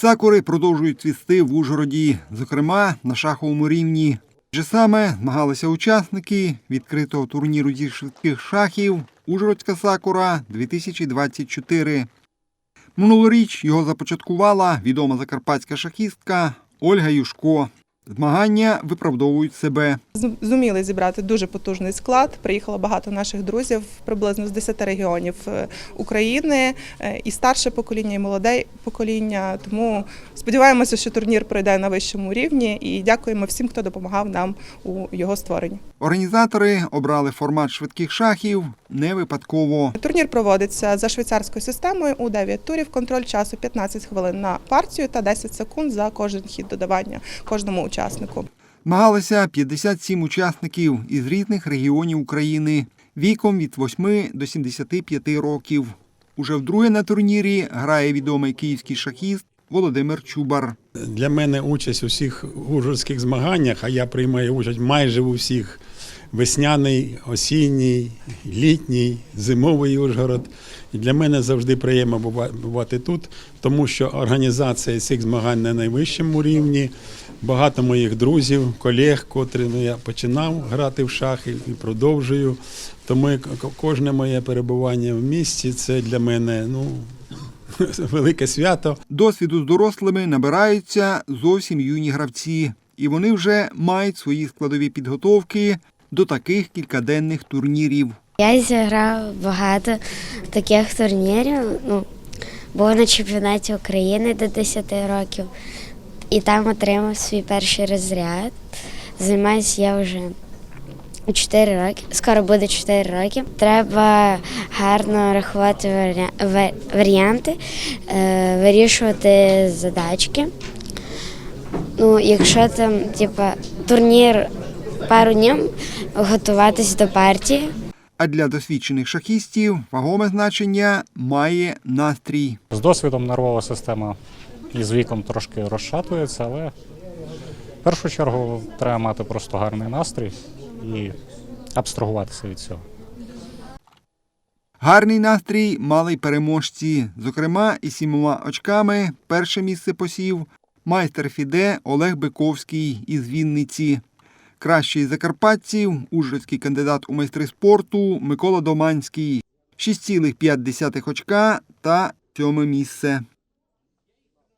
Сакури продовжують цвісти в Ужгороді, зокрема на шаховому рівні. Же саме змагалися учасники відкритого турніру зі швидких шахів Ужгородська Сакура 2024. Минулоріч його започаткувала відома закарпатська шахістка Ольга Юшко. Змагання виправдовують себе. Зуміли зібрати дуже потужний склад. Приїхало багато наших друзів, приблизно з 10 регіонів е, України, е, і старше покоління, і молоде покоління. Тому сподіваємося, що турнір пройде на вищому рівні. І дякуємо всім, хто допомагав нам у його створенні. Організатори обрали формат швидких шахів не випадково. Турнір проводиться за швейцарською системою у 9 турів. Контроль часу 15 хвилин на партію та 10 секунд за кожен хід додавання кожному учаснику. Змагалися 57 учасників із різних регіонів України віком від 8 до 75 років. Уже вдруге на турнірі грає відомий київський шахіст Володимир Чубар. Для мене участь у всіх ужгородських змаганнях, а я приймаю участь майже у всіх весняний, осінній, літній, зимовий Ужгород. І для мене завжди приємно бува- бувати тут, тому що організація цих змагань на найвищому рівні. Багато моїх друзів, колег, котрі ну, я починав грати в шахи і продовжую. Тому кожне моє перебування в місті це для мене ну, велике свято. Досвіду з дорослими набираються зовсім юні гравці, і вони вже мають свої складові підготовки до таких кількаденних турнірів. Я зіграв багато таких турнірів. Ну, був на чемпіонаті України до 10 років, і там отримав свій перший розряд. Займаюся я вже 4 роки. Скоро буде 4 роки. Треба гарно рахувати варіанти, е, вирішувати задачки. Ну, якщо там, типа, турнір пару днів, готуватись до партії. А для досвідчених шахістів вагоме значення має настрій. З досвідом нервова система і з віком трошки розшатується, але першу чергу треба мати просто гарний настрій і абстрагуватися від цього. Гарний настрій мали переможці. Зокрема, із сімома очками перше місце посів майстер Фіде Олег Биковський із Вінниці. Кращий закарпатців ужгородський кандидат у майстри спорту Микола Доманський 6,5 очка та сьоме місце.